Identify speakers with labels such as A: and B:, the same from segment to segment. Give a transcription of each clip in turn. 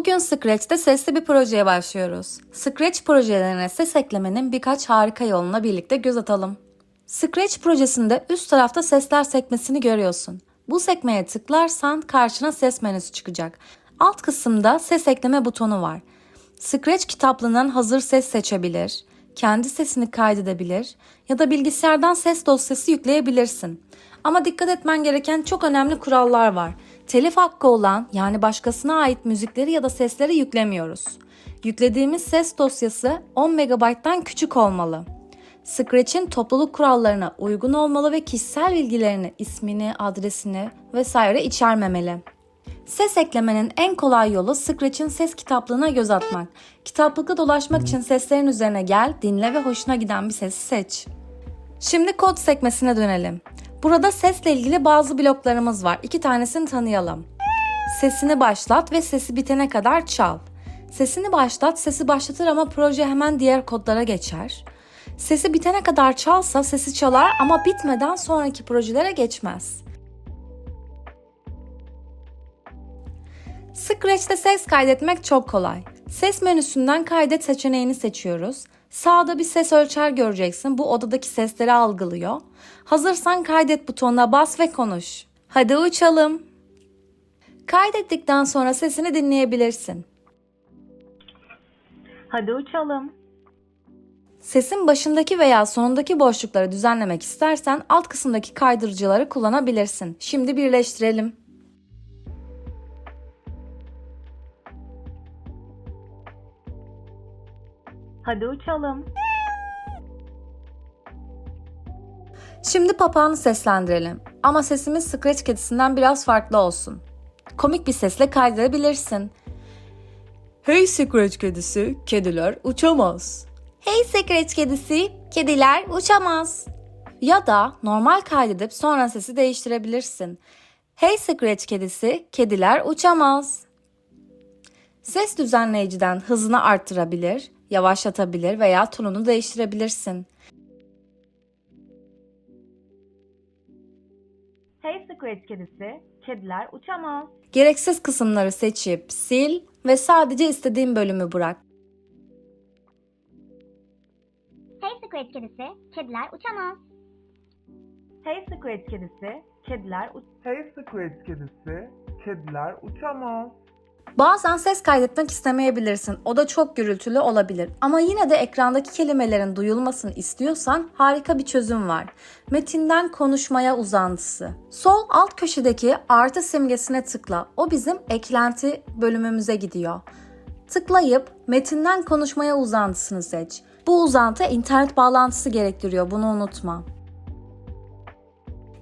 A: Bugün Scratch'te sesli bir projeye başlıyoruz. Scratch projelerine ses eklemenin birkaç harika yoluna birlikte göz atalım. Scratch projesinde üst tarafta sesler sekmesini görüyorsun. Bu sekmeye tıklarsan karşına ses menüsü çıkacak. Alt kısımda ses ekleme butonu var. Scratch kitaplığından hazır ses seçebilir, kendi sesini kaydedebilir ya da bilgisayardan ses dosyası yükleyebilirsin. Ama dikkat etmen gereken çok önemli kurallar var. Telif hakkı olan yani başkasına ait müzikleri ya da sesleri yüklemiyoruz. Yüklediğimiz ses dosyası 10 MB'dan küçük olmalı. Scratch'in topluluk kurallarına uygun olmalı ve kişisel bilgilerini, ismini, adresini vesaire içermemeli. Ses eklemenin en kolay yolu Scratch'in ses kitaplığına göz atmak. Kitaplıkta dolaşmak için seslerin üzerine gel, dinle ve hoşuna giden bir sesi seç. Şimdi kod sekmesine dönelim. Burada sesle ilgili bazı bloklarımız var. İki tanesini tanıyalım. Sesini başlat ve sesi bitene kadar çal. Sesini başlat, sesi başlatır ama proje hemen diğer kodlara geçer. Sesi bitene kadar çalsa sesi çalar ama bitmeden sonraki projelere geçmez. Scratch'te ses kaydetmek çok kolay. Ses menüsünden kaydet seçeneğini seçiyoruz. Sağda bir ses ölçer göreceksin. Bu odadaki sesleri algılıyor. Hazırsan kaydet butonuna bas ve konuş. Hadi uçalım. Kaydettikten sonra sesini dinleyebilirsin.
B: Hadi uçalım.
A: Sesin başındaki veya sonundaki boşlukları düzenlemek istersen alt kısımdaki kaydırıcıları kullanabilirsin. Şimdi birleştirelim.
B: Hadi uçalım.
A: Şimdi papağanı seslendirelim. Ama sesimiz Scratch kedisinden biraz farklı olsun. Komik bir sesle kaydedebilirsin. Hey Scratch kedisi, kediler uçamaz. Hey Scratch kedisi, kediler uçamaz. Ya da normal kaydedip sonra sesi değiştirebilirsin. Hey Scratch kedisi, kediler uçamaz. Ses düzenleyiciden hızını arttırabilir, yavaşlatabilir veya tonunu değiştirebilirsin.
B: Hey Scratch kedisi, kediler uçamaz.
A: Gereksiz kısımları seçip sil ve sadece istediğin bölümü bırak.
C: Hey Scratch kedisi, kediler uçamaz.
B: Hey Scratch kedisi, kediler uç...
D: Hey Scratch kedisi, kediler uçamaz.
A: Bazen ses kaydetmek istemeyebilirsin. O da çok gürültülü olabilir. Ama yine de ekrandaki kelimelerin duyulmasını istiyorsan harika bir çözüm var. Metinden konuşmaya uzantısı. Sol alt köşedeki artı simgesine tıkla. O bizim eklenti bölümümüze gidiyor. Tıklayıp metinden konuşmaya uzantısını seç. Bu uzantı internet bağlantısı gerektiriyor. Bunu unutma.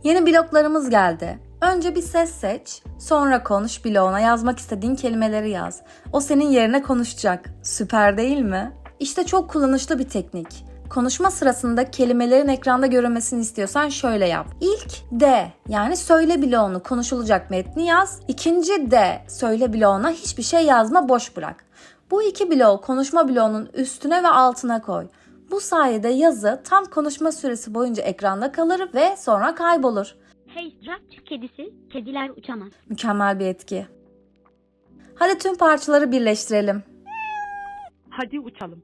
A: Yeni bloklarımız geldi. Önce bir ses seç, sonra konuş bloğuna yazmak istediğin kelimeleri yaz. O senin yerine konuşacak. Süper değil mi? İşte çok kullanışlı bir teknik. Konuşma sırasında kelimelerin ekranda görünmesini istiyorsan şöyle yap. İlk D yani söyle bloğunu konuşulacak metni yaz. İkinci D söyle bloğuna hiçbir şey yazma boş bırak. Bu iki bloğu konuşma bloğunun üstüne ve altına koy. Bu sayede yazı tam konuşma süresi boyunca ekranda kalır ve sonra kaybolur.
C: Hey Scratch kedisi, kediler uçamaz.
A: Mükemmel bir etki. Hadi tüm parçaları birleştirelim.
B: Hadi uçalım.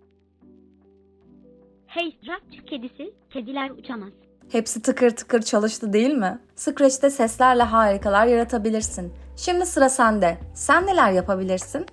C: Hey Scratch kedisi, kediler uçamaz.
A: Hepsi tıkır tıkır çalıştı değil mi? Scratch'te seslerle harikalar yaratabilirsin. Şimdi sıra sende. Sen neler yapabilirsin?